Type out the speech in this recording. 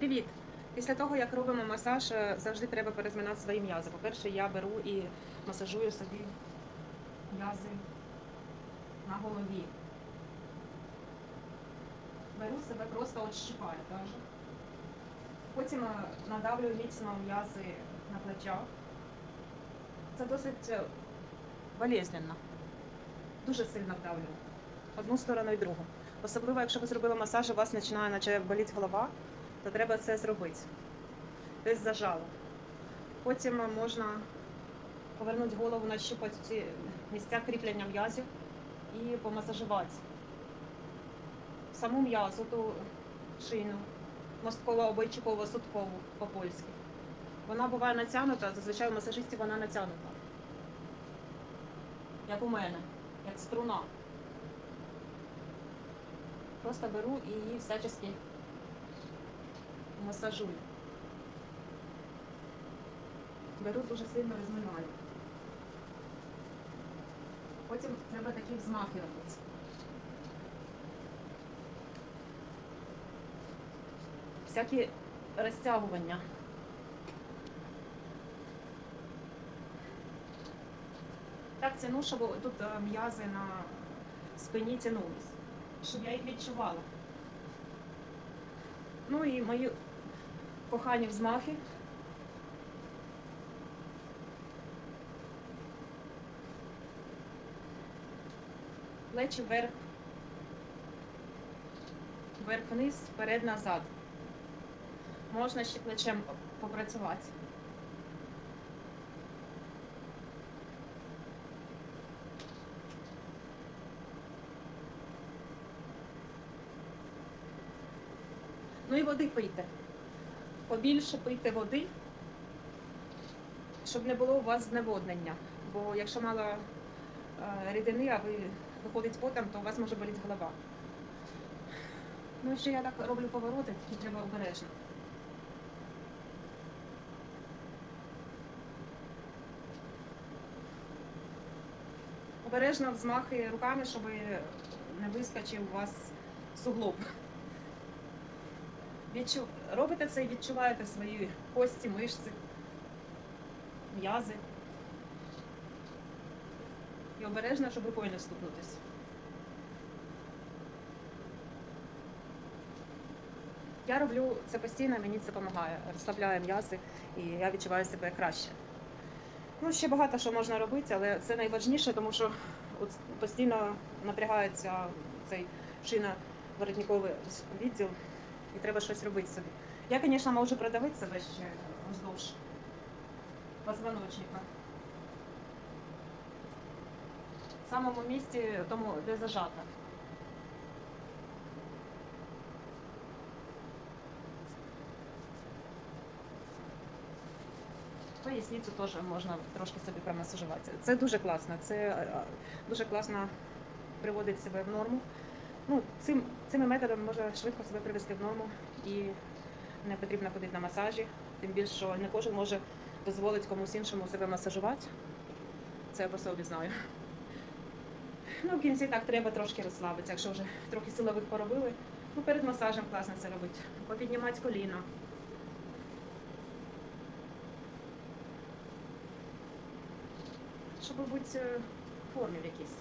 Привіт! Після того, як робимо масаж, е, завжди треба перезминати свої м'язи. По-перше, я беру і масажую собі м'язи на голові. Беру себе просто от щипаю. Потім е, надавлюю міцно м'язи на плечах. Це досить е, болезненно. Дуже сильно вдавлю. Одну сторону і другу. Особливо, якщо ви зробили масаж, у вас починає наче боліти голова, то треба це зробити. Десь зажало. Потім можна повернути голову, нащупати ці місця кріплення м'язів і помасажувати. Саму м'язу, ту шийну, мостково обойчиково судкову по-польськи. Вона буває натягнута, зазвичай у масажистів вона натягнута. Як у мене, як струна. Просто беру і її всячески масажую. Беру дуже сильно розминаю. Потім треба такі взмахи робити. Всякі розтягування. Так тяну, щоб тут е, м'язи на спині тянулись, щоб я їх відчувала. Ну і мої кохані взмахи. Плечі вверх, вверх-вниз, вперед-назад. Можна ще плечем попрацювати. Ну і води пийте. Побільше пийте води, щоб не було у вас зневоднення. Бо якщо мало е, рідини, а ви виходить потом, то у вас може боліти голова. Ну і ще я так роблю повороти, і треба обережно. Обережно взмахи руками, щоб не вискочив у вас суглоб. Відчу... Робите це і відчуваєте свої кості, мишці, м'язи. І обережно, щоб рукою не вступнутися. Я роблю це постійно, мені це допомагає. Розслабляє м'язи і я відчуваю себе краще. Ну, ще багато що можна робити, але це найважніше, тому що от постійно напрягається цей шийно-воротниковий відділ і треба щось робити собі. Я, звісно, можу продавити себе ще вздовж позвоночника. В самому місці, тому, де зажата. Поясницю теж можна трошки собі промасажувати. Це дуже класно. Це е, дуже класно приводить себе в норму. Ну, цим, цими методами можна швидко себе привести в норму і не потрібно ходити на масажі. Тим більше, що не кожен може дозволити комусь іншому себе масажувати. Це я по собі знаю. Ну, в кінці так треба трошки розслабитися, якщо вже трохи силових поробили. Ну, перед масажем класно це робити. Попіднімати коліна. Щоб бути е, в формі в якійсь.